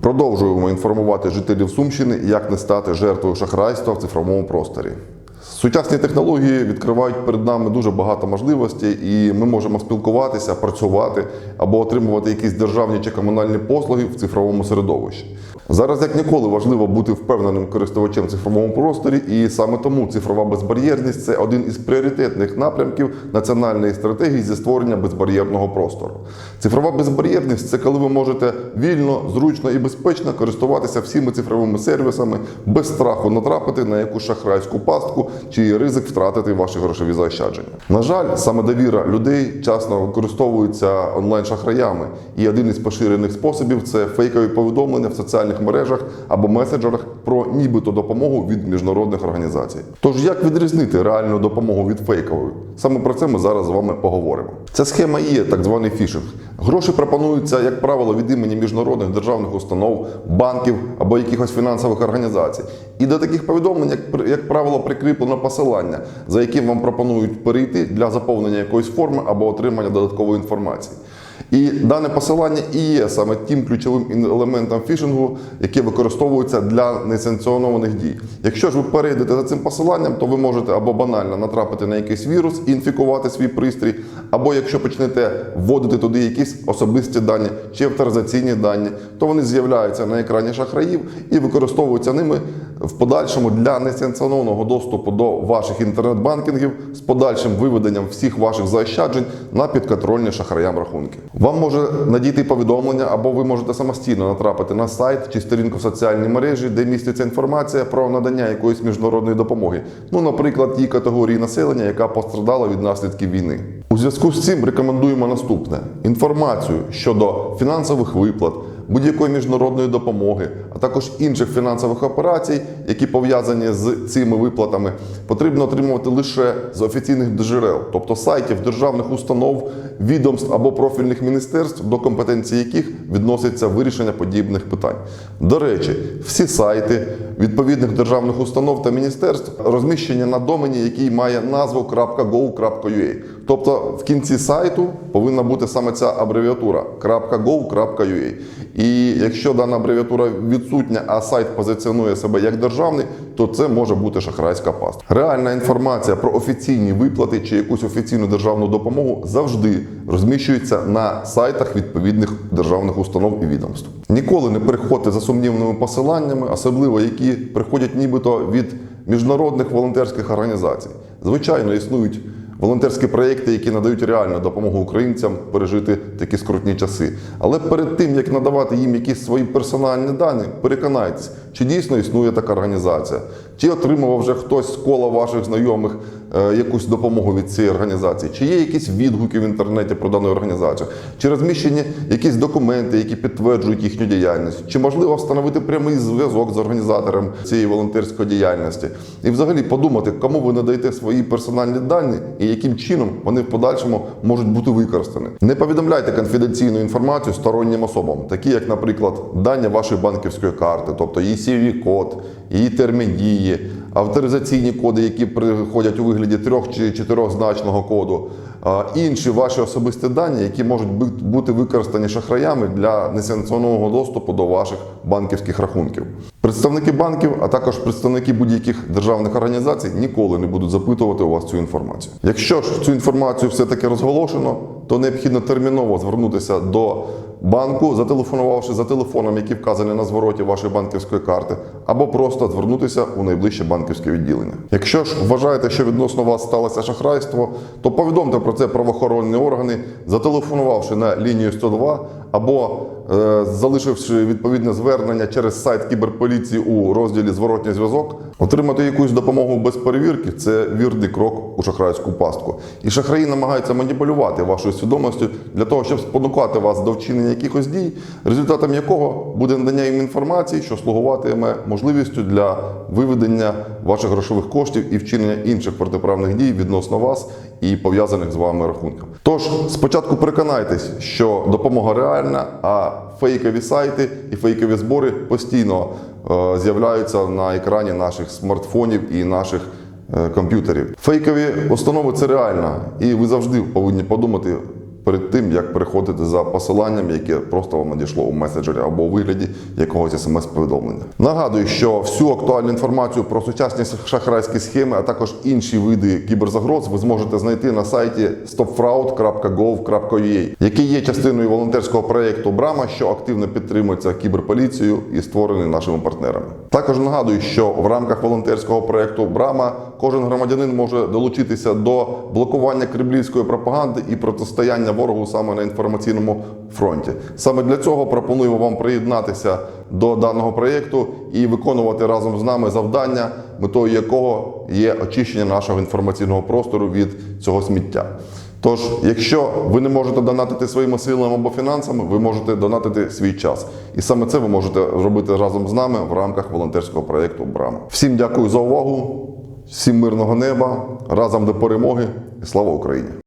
Продовжуємо інформувати жителів Сумщини, як не стати жертвою шахрайства в цифровому просторі. Сучасні технології відкривають перед нами дуже багато можливостей, і ми можемо спілкуватися, працювати або отримувати якісь державні чи комунальні послуги в цифровому середовищі. Зараз як ніколи важливо бути впевненим користувачем в цифровому просторі, і саме тому цифрова безбар'єрність це один із пріоритетних напрямків національної стратегії зі створення безбар'єрного простору. Цифрова безбар'єрність це коли ви можете вільно, зручно і безпечно користуватися всіми цифровими сервісами без страху натрапити на якусь шахрайську пастку чи ризик втратити ваші грошові заощадження. На жаль, саме довіра людей часто використовується онлайн-шахраями, і один із поширених способів це фейкові повідомлення в соціальних мережах або меседжерах про нібито допомогу від міжнародних організацій. Тож як відрізнити реальну допомогу від фейкової? Саме про це ми зараз з вами поговоримо. Ця схема є так званий фішинг. Гроші пропонуються, як правило, від імені міжнародних державних установ, банків або якихось фінансових організацій. І до таких повідомлень, як, як правило, прикріплено посилання, за яким вам пропонують перейти для заповнення якоїсь форми або отримання додаткової інформації. І дане посилання і є саме тим ключовим елементом фішингу, яке використовується для несанкціонованих дій. Якщо ж ви перейдете за цим посиланням, то ви можете або банально натрапити на якийсь вірус і інфікувати свій пристрій, або якщо почнете вводити туди якісь особисті дані чи авторизаційні дані, то вони з'являються на екрані шахраїв і використовуються ними в подальшому для несанкціонованого доступу до ваших інтернет-банкінгів з подальшим виведенням всіх ваших заощаджень на підконтрольні шахраям рахунки. Вам може надійти повідомлення, або ви можете самостійно натрапити на сайт чи сторінку в соціальній мережі, де міститься інформація про надання якоїсь міжнародної допомоги. Ну, наприклад, тій категорії населення, яка пострадала від наслідків війни. У зв'язку з цим рекомендуємо наступне: інформацію щодо фінансових виплат, будь-якої міжнародної допомоги, також інших фінансових операцій, які пов'язані з цими виплатами, потрібно отримувати лише з офіційних джерел, тобто сайтів державних установ, відомств або профільних міністерств, до компетенції яких відноситься вирішення подібних питань. До речі, всі сайти відповідних державних установ та міністерств розміщені на домені, який має назву .go.ua. Тобто в кінці сайту повинна бути саме ця абревіатура .go.ua. І якщо дана абревіатура відсутня, а сайт позиціонує себе як державний, то це може бути шахрайська пастка. Реальна інформація про офіційні виплати чи якусь офіційну державну допомогу завжди розміщується на сайтах відповідних державних установ і відомств. Ніколи не переходьте за сумнівними посиланнями, особливо які приходять нібито від міжнародних волонтерських організацій. Звичайно, існують волонтерські проєкти, які надають реальну допомогу українцям пережити такі скрутні часи. Але перед тим як надавати їм якісь свої персональні дані, переконайтесь, чи дійсно існує така організація, чи отримував вже хтось з кола ваших знайомих е, якусь допомогу від цієї організації, чи є якісь відгуки в інтернеті про дану організацію, чи розміщені якісь документи, які підтверджують їхню діяльність, чи можливо встановити прямий зв'язок з організатором цієї волонтерської діяльності, і взагалі подумати, кому ви надаєте свої персональні дані і яким чином вони в подальшому можуть бути використані. Не повідомляйте конфіденційну інформацію стороннім особам, такі як, наприклад, дані вашої банківської карти, тобто її cv код її термін дії, авторизаційні коди, які приходять у вигляді трьох чи чотирьохзначного коду, інші ваші особисті дані, які можуть бути використані шахраями для несанкціонованого доступу до ваших банківських рахунків. Представники банків, а також представники будь-яких державних організацій ніколи не будуть запитувати у вас цю інформацію. Якщо ж цю інформацію все-таки розголошено, то необхідно терміново звернутися до банку, зателефонувавши за телефоном, який вказаний на звороті вашої банківської карти, або просто звернутися у найближче банківське відділення. Якщо ж вважаєте, що відносно вас сталося шахрайство, то повідомте про це правоохоронні органи, зателефонувавши на лінію 102 або е, залишивши відповідне звернення через сайт кіберполіції у розділі Зворотній зв'язок, отримати якусь допомогу без перевірки це вірний крок у шахрайську пастку. І шахраї намагаються маніпулювати вашою свідомістю для того, щоб спонукати вас до вчинення якихось дій, результатом якого буде надання їм інформації, що слугуватиме можливістю для виведення ваших грошових коштів і вчинення інших протиправних дій відносно вас і пов'язаних з вами рахунків. Тож спочатку переконайтесь, що допомога реальна, а фейкові сайти і фейкові збори постійно е, з'являються на екрані наших смартфонів і наших е, комп'ютерів. Фейкові установи це реально, і ви завжди повинні подумати перед тим, як переходити за посиланням, яке просто вам надійшло у меседжері або у вигляді якогось смс-повідомлення. Нагадую, що всю актуальну інформацію про сучасні шахрайські схеми, а також інші види кіберзагроз ви зможете знайти на сайті stopfraud.gov.ua, який є частиною волонтерського проєкту Брама, що активно підтримується кіберполіцією і створений нашими партнерами. Також нагадую, що в рамках волонтерського проєкту Брама кожен громадянин може долучитися до блокування кремлівської пропаганди і протистояння ворогу саме на інформаційному фронті. Саме для цього пропонуємо вам приєднатися до даного проєкту і виконувати разом з нами завдання, метою якого є очищення нашого інформаційного простору від цього сміття. Тож, якщо ви не можете донатити своїми силами або фінансами, ви можете донатити свій час. І саме це ви можете робити разом з нами в рамках волонтерського проєкту Брама. Всім дякую за увагу, всім мирного неба, разом до перемоги і слава Україні!